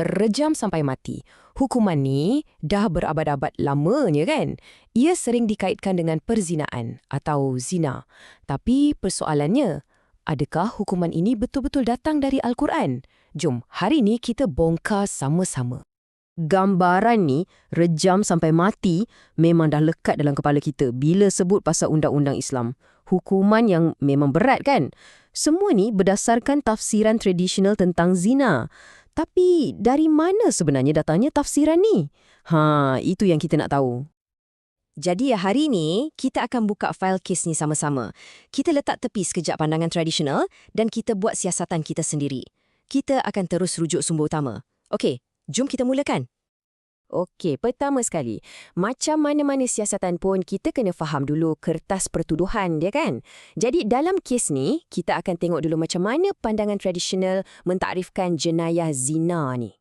rejam sampai mati. Hukuman ni dah berabad-abad lamanya kan? Ia sering dikaitkan dengan perzinaan atau zina. Tapi persoalannya, adakah hukuman ini betul-betul datang dari Al-Quran? Jom, hari ni kita bongkar sama-sama. Gambaran ni, rejam sampai mati, memang dah lekat dalam kepala kita bila sebut pasal undang-undang Islam. Hukuman yang memang berat kan? Semua ni berdasarkan tafsiran tradisional tentang zina. Tapi dari mana sebenarnya datangnya tafsiran ni? Ha, itu yang kita nak tahu. Jadi hari ini, kita akan buka fail kes ni sama-sama. Kita letak tepi sekejap pandangan tradisional dan kita buat siasatan kita sendiri. Kita akan terus rujuk sumber utama. Okey, jom kita mulakan. Okey, pertama sekali, macam mana-mana siasatan pun kita kena faham dulu kertas pertuduhan dia kan? Jadi dalam kes ni, kita akan tengok dulu macam mana pandangan tradisional mentakrifkan jenayah zina ni.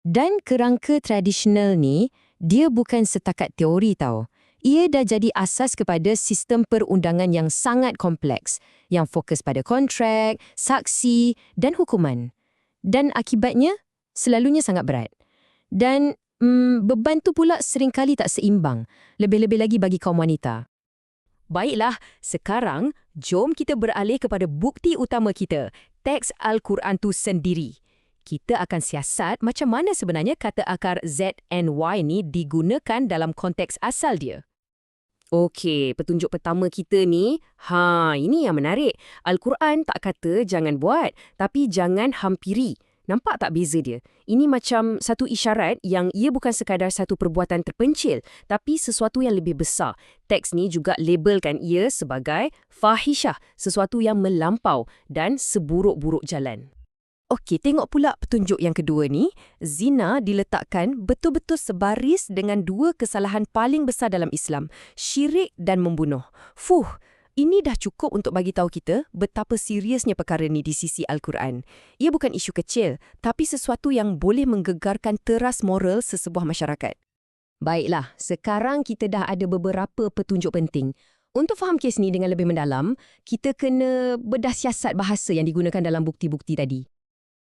Dan kerangka tradisional ni, dia bukan setakat teori tau. Ia dah jadi asas kepada sistem perundangan yang sangat kompleks, yang fokus pada kontrak, saksi dan hukuman. Dan akibatnya, selalunya sangat berat. Dan hmm, beban tu pula seringkali tak seimbang, lebih-lebih lagi bagi kaum wanita. Baiklah, sekarang jom kita beralih kepada bukti utama kita, teks Al-Quran tu sendiri. Kita akan siasat macam mana sebenarnya kata akar Z and Y ni digunakan dalam konteks asal dia. Okey, petunjuk pertama kita ni, ha, ini yang menarik. Al-Quran tak kata jangan buat, tapi jangan hampiri. Nampak tak beza dia? Ini macam satu isyarat yang ia bukan sekadar satu perbuatan terpencil, tapi sesuatu yang lebih besar. Teks ni juga labelkan ia sebagai fahishah, sesuatu yang melampau dan seburuk-buruk jalan. Okey, tengok pula petunjuk yang kedua ni. Zina diletakkan betul-betul sebaris dengan dua kesalahan paling besar dalam Islam, syirik dan membunuh. Fuh, ini dah cukup untuk bagi tahu kita betapa seriusnya perkara ni di sisi Al-Quran. Ia bukan isu kecil, tapi sesuatu yang boleh menggegarkan teras moral sesebuah masyarakat. Baiklah, sekarang kita dah ada beberapa petunjuk penting. Untuk faham kes ni dengan lebih mendalam, kita kena bedah siasat bahasa yang digunakan dalam bukti-bukti tadi.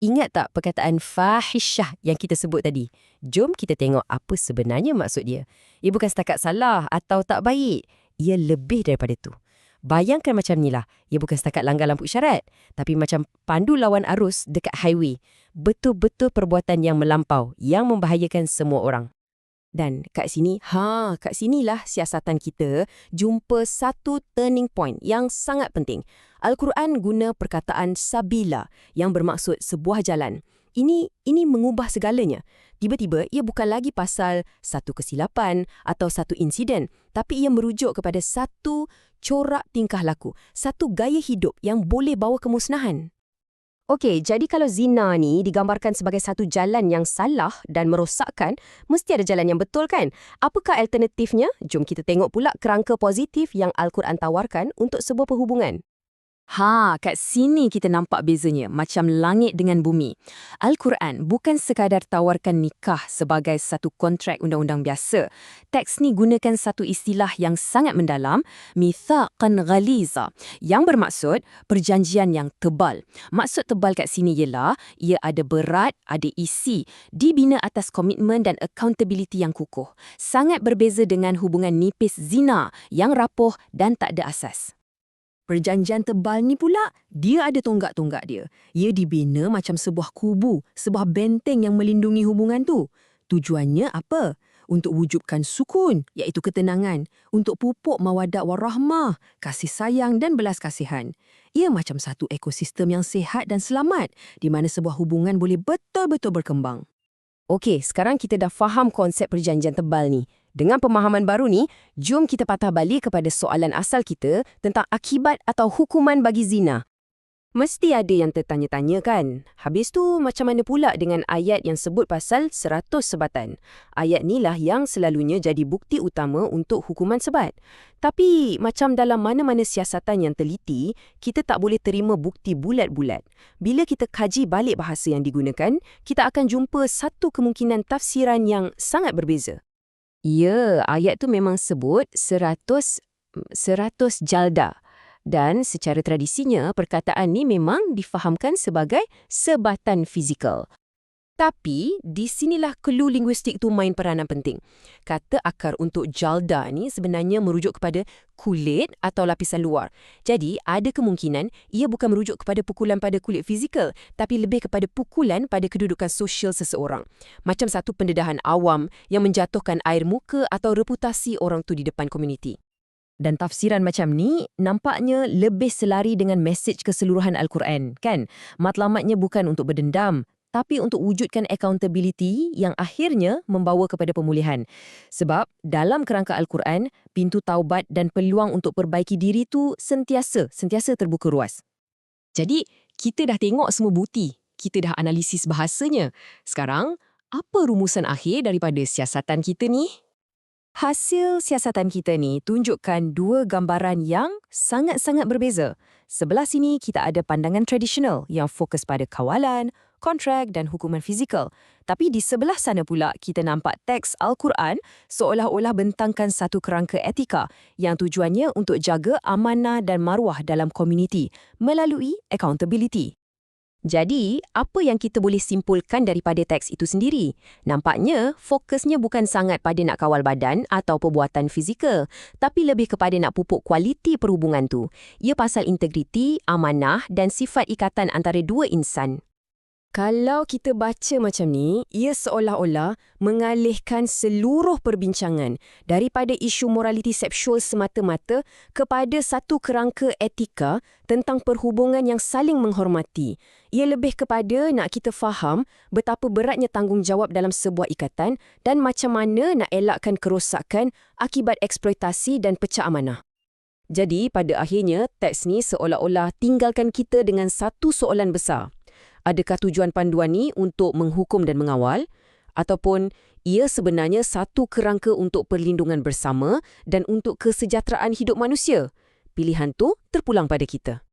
Ingat tak perkataan fahishah yang kita sebut tadi? Jom kita tengok apa sebenarnya maksud dia. Ia bukan setakat salah atau tak baik. Ia lebih daripada itu. Bayangkan macam ni lah, ia bukan setakat langgar lampu isyarat, tapi macam pandu lawan arus dekat highway. Betul-betul perbuatan yang melampau, yang membahayakan semua orang. Dan kat sini, ha, kat sinilah siasatan kita jumpa satu turning point yang sangat penting. Al-Quran guna perkataan sabila yang bermaksud sebuah jalan. Ini ini mengubah segalanya. Tiba-tiba ia bukan lagi pasal satu kesilapan atau satu insiden, tapi ia merujuk kepada satu corak tingkah laku, satu gaya hidup yang boleh bawa kemusnahan. Okey, jadi kalau zina ni digambarkan sebagai satu jalan yang salah dan merosakkan, mesti ada jalan yang betul kan? Apakah alternatifnya? Jom kita tengok pula kerangka positif yang Al-Quran tawarkan untuk sebuah perhubungan. Ha, kat sini kita nampak bezanya, macam langit dengan bumi. Al-Quran bukan sekadar tawarkan nikah sebagai satu kontrak undang-undang biasa. Teks ni gunakan satu istilah yang sangat mendalam, mithaqan ghaliza, yang bermaksud perjanjian yang tebal. Maksud tebal kat sini ialah ia ada berat, ada isi, dibina atas komitmen dan accountability yang kukuh. Sangat berbeza dengan hubungan nipis zina yang rapuh dan tak ada asas. Perjanjian tebal ni pula, dia ada tonggak-tonggak dia. Ia dibina macam sebuah kubu, sebuah benteng yang melindungi hubungan tu. Tujuannya apa? Untuk wujudkan sukun, iaitu ketenangan. Untuk pupuk mawadah warahmah, kasih sayang dan belas kasihan. Ia macam satu ekosistem yang sehat dan selamat, di mana sebuah hubungan boleh betul-betul berkembang. Okey, sekarang kita dah faham konsep perjanjian tebal ni. Dengan pemahaman baru ni, jom kita patah balik kepada soalan asal kita tentang akibat atau hukuman bagi zina. Mesti ada yang tertanya-tanya kan? Habis tu macam mana pula dengan ayat yang sebut pasal seratus sebatan? Ayat ni lah yang selalunya jadi bukti utama untuk hukuman sebat. Tapi macam dalam mana-mana siasatan yang teliti, kita tak boleh terima bukti bulat-bulat. Bila kita kaji balik bahasa yang digunakan, kita akan jumpa satu kemungkinan tafsiran yang sangat berbeza. Ya, ayat tu memang sebut seratus, seratus jalda. Dan secara tradisinya, perkataan ni memang difahamkan sebagai sebatan fizikal. Tapi, di sinilah clue linguistik tu main peranan penting. Kata akar untuk jalda ni sebenarnya merujuk kepada kulit atau lapisan luar. Jadi, ada kemungkinan ia bukan merujuk kepada pukulan pada kulit fizikal, tapi lebih kepada pukulan pada kedudukan sosial seseorang. Macam satu pendedahan awam yang menjatuhkan air muka atau reputasi orang tu di depan komuniti. Dan tafsiran macam ni nampaknya lebih selari dengan mesej keseluruhan Al-Quran, kan? Matlamatnya bukan untuk berdendam, tapi untuk wujudkan accountability yang akhirnya membawa kepada pemulihan. Sebab dalam kerangka Al-Quran, pintu taubat dan peluang untuk perbaiki diri tu sentiasa, sentiasa terbuka ruas. Jadi, kita dah tengok semua bukti. Kita dah analisis bahasanya. Sekarang, apa rumusan akhir daripada siasatan kita ni? Hasil siasatan kita ni tunjukkan dua gambaran yang sangat-sangat berbeza. Sebelah sini kita ada pandangan tradisional yang fokus pada kawalan, kontrak dan hukuman fizikal. Tapi di sebelah sana pula kita nampak teks Al-Quran seolah-olah bentangkan satu kerangka etika yang tujuannya untuk jaga amanah dan maruah dalam komuniti melalui accountability. Jadi, apa yang kita boleh simpulkan daripada teks itu sendiri? Nampaknya, fokusnya bukan sangat pada nak kawal badan atau perbuatan fizikal, tapi lebih kepada nak pupuk kualiti perhubungan tu. Ia pasal integriti, amanah dan sifat ikatan antara dua insan. Kalau kita baca macam ni, ia seolah-olah mengalihkan seluruh perbincangan daripada isu moraliti seksual semata-mata kepada satu kerangka etika tentang perhubungan yang saling menghormati. Ia lebih kepada nak kita faham betapa beratnya tanggungjawab dalam sebuah ikatan dan macam mana nak elakkan kerosakan akibat eksploitasi dan pecah amanah. Jadi, pada akhirnya, teks ni seolah-olah tinggalkan kita dengan satu soalan besar. Adakah tujuan panduan ni untuk menghukum dan mengawal? Ataupun ia sebenarnya satu kerangka untuk perlindungan bersama dan untuk kesejahteraan hidup manusia? Pilihan tu terpulang pada kita.